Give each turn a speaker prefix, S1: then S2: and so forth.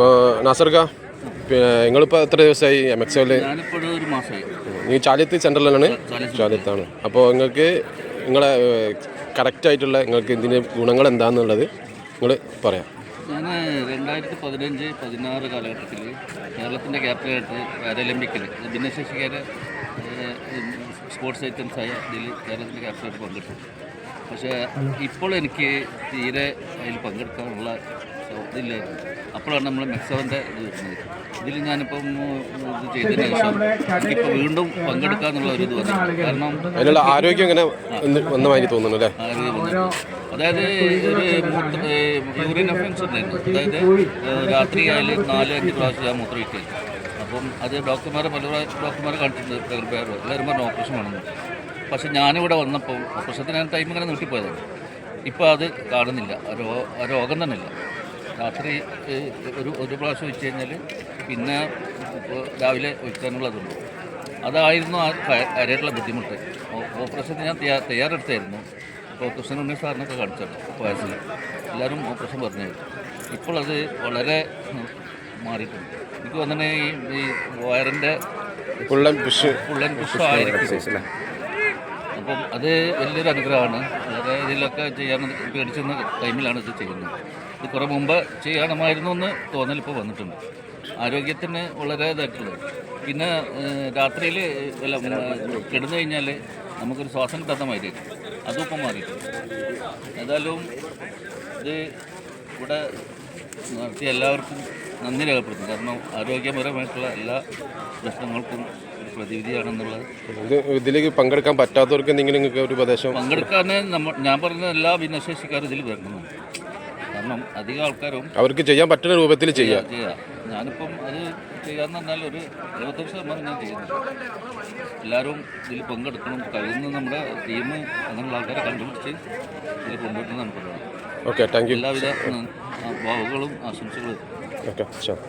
S1: അപ്പോൾ നാസർക്ക പിന്നെ നിങ്ങളിപ്പോൾ എത്ര ദിവസമായി എം എക്സ് എല്ലിൽ
S2: ഞാനിപ്പോഴും ഒരു മാസമായി
S1: നീ ചാലിയത്ത് സെന്ററിലാണ്
S2: ചാലിയത്ത്
S1: ചാലിയത്താണ്. അപ്പോൾ നിങ്ങൾക്ക് നിങ്ങളെ കറക്റ്റ് ആയിട്ടുള്ള നിങ്ങൾക്ക് ഇതിന്റെ ഗുണങ്ങൾ എന്താണെന്നുള്ളത് നിങ്ങൾ പറയാം.
S2: ഞാൻ രണ്ടായിരത്തി പതിനഞ്ച് പതിനാറ് കാലഘട്ടത്തിൽ കേരളത്തിന്റെ ക്യാപ്റ്റനായിട്ട് പാരാലിമ്പിക്കിൽ ഭിന്നശേഷിക്കാരെ സ്പോർട്സ് ഐറ്റംസ് ആയ ഇതിൽ കേരളത്തിന്റെ ക്യാപ്റ്റനായിട്ട് പങ്കെടുത്തു. പക്ഷേ ഇപ്പോൾ എനിക്ക് തീരെ അതിൽ പങ്കെടുക്കാനുള്ള ഇതില്ലായിരുന്നു അപ്പോഴാണ് നമ്മൾ മെക്സവന്റെ ഇത് വരുന്നത്. ഇതിൽ ഞാനിപ്പം ഇത് ചെയ്തതിന് ശേഷം എനിക്കിപ്പോൾ വീണ്ടും പങ്കെടുക്കാന്നുള്ള ഒരു ഇത് വന്നു. കാരണം
S1: അതിനുള്ള ആരോഗ്യം ഇങ്ങനെ വന്നമായി വന്ന തോന്നുന്നു അല്ലേ?
S2: ആരോഗ്യം അതായത് ഒരു യൂറിൻ അഫൻസ് ഉണ്ടായിരുന്നു. അതായത് രാത്രി ആയാലും നാല് അഞ്ച് പ്രാവശ്യം ഞാൻ മൂത്രമൊഴിക്കുന്നു അപ്പം അത് ഡോക്ടർമാരെ പല പ്രാവശ്യം ഡോക്ടർമാരെ കാണിച്ചിട്ടുണ്ട് പ്രഗത്ഭരാറോ എല്ലാവരും പറഞ്ഞു ഓപ്പറേഷൻ വേണമെന്ന്. പക്ഷെ ഞാനിവിടെ വന്നപ്പോൾ ഓപ്പറേഷത്തിന് ഞാൻ ടൈം ഇങ്ങനെ നീട്ടിപ്പോയതാണ്. ഇപ്പോൾ അത് കാണുന്നില്ല. ആ രോഗം തന്നെ ഇല്ല രാത്രി ഒരു ഒരു പ്രാവശ്യം വെച്ച് കഴിഞ്ഞാൽ പിന്നെ ഇപ്പോൾ രാവിലെ ഒഴിക്കാനുള്ളതുണ്ട്. അതായിരുന്നു ആ കാര്യമായിട്ടുള്ള ബുദ്ധിമുട്ട്. ഓപ്പറേഷൻ ഞാൻ തയ്യാ തയ്യാറെടുത്തായിരുന്നു. അപ്പോൾ കൃഷ്ണൻ ഉണ്ണി സാറിനൊക്കെ കാണിച്ചത് വയസ്സിൽ എല്ലാവരും ഓപ്പറേഷൻ പറഞ്ഞായിരുന്നു. ഇപ്പോൾ അത് വളരെ മാറിയിട്ടുണ്ട്. എനിക്ക് വന്നിട്ട് ഈ ഈ വയറിന്റെ
S1: ഫുള്ളൻ പുഷ്
S2: ഫുള്ളൻ പുഷ്പമായിരിക്കും അപ്പം അത് വലിയൊരു അനുഗ്രഹമാണ്. വളരെ ഇതിലൊക്കെ ചെയ്യാൻ പേടിച്ചിരുന്ന ടൈമിലാണ് ഇത് ചെയ്യുന്നത്. ഇത് കുറേ മുമ്പ് ചെയ്യണമായിരുന്നു എന്ന് തോന്നൽ ഇപ്പോൾ വന്നിട്ടുണ്ട്. ആരോഗ്യത്തിന് വളരെ ഇതായിട്ടുള്ളത്. പിന്നെ രാത്രിയിൽ വല്ല കിടന്നു കഴിഞ്ഞാൽ നമുക്കൊരു ശ്വാസം കിട്ടാത്ത മാതിരി അതും ഇപ്പം മാറിയിട്ടുണ്ട്. ഏതായാലും ഇത് ഇവിടെ നടത്തിയ എല്ലാവർക്കും നന്ദി രേഖപ്പെടുത്തും കാരണം ആരോഗ്യപരമായിട്ടുള്ള എല്ലാ പ്രശ്നങ്ങൾക്കും ഒരു പ്രതിവിധിയാണെന്നുള്ളത്.
S1: ഇത് ഇതിലേക്ക് പങ്കെടുക്കാൻ പറ്റാത്തവർക്ക് എന്തെങ്കിലും ഒരു ഉപദേശം?
S2: പങ്കെടുക്കാൻ നമ്മൾ ഞാൻ പറഞ്ഞ എല്ലാ ഭിന്നശേഷിക്കാരും ഇതിൽ വരണം. കാരണം അധികം ആൾക്കാരും
S1: അവർക്ക് ചെയ്യാൻ പറ്റുന്ന രൂപത്തിൽ ചെയ്യാം
S2: ഞാനിപ്പം അത് ചെയ്യാന്ന് പറഞ്ഞാൽ ഒരു എഴുപത്തഞ്ച് ശതമാനം ഞാൻ ചെയ്യുന്നു. എല്ലാവരും ഇതിൽ പങ്കെടുക്കണം. കഴിയുന്ന നമ്മുടെ ടീം അങ്ങനെയുള്ള ആൾക്കാരെ കണ്ടുപിടിച്ച് ഇതിൽ കൊണ്ടുവരണമെന്നാണ് നമുക്ക്
S1: ഓക്കെ താങ്ക് യു
S2: എല്ലാവിധ ഭാവുകളും ആശംസകളും.
S1: ഓക്കെ ശരി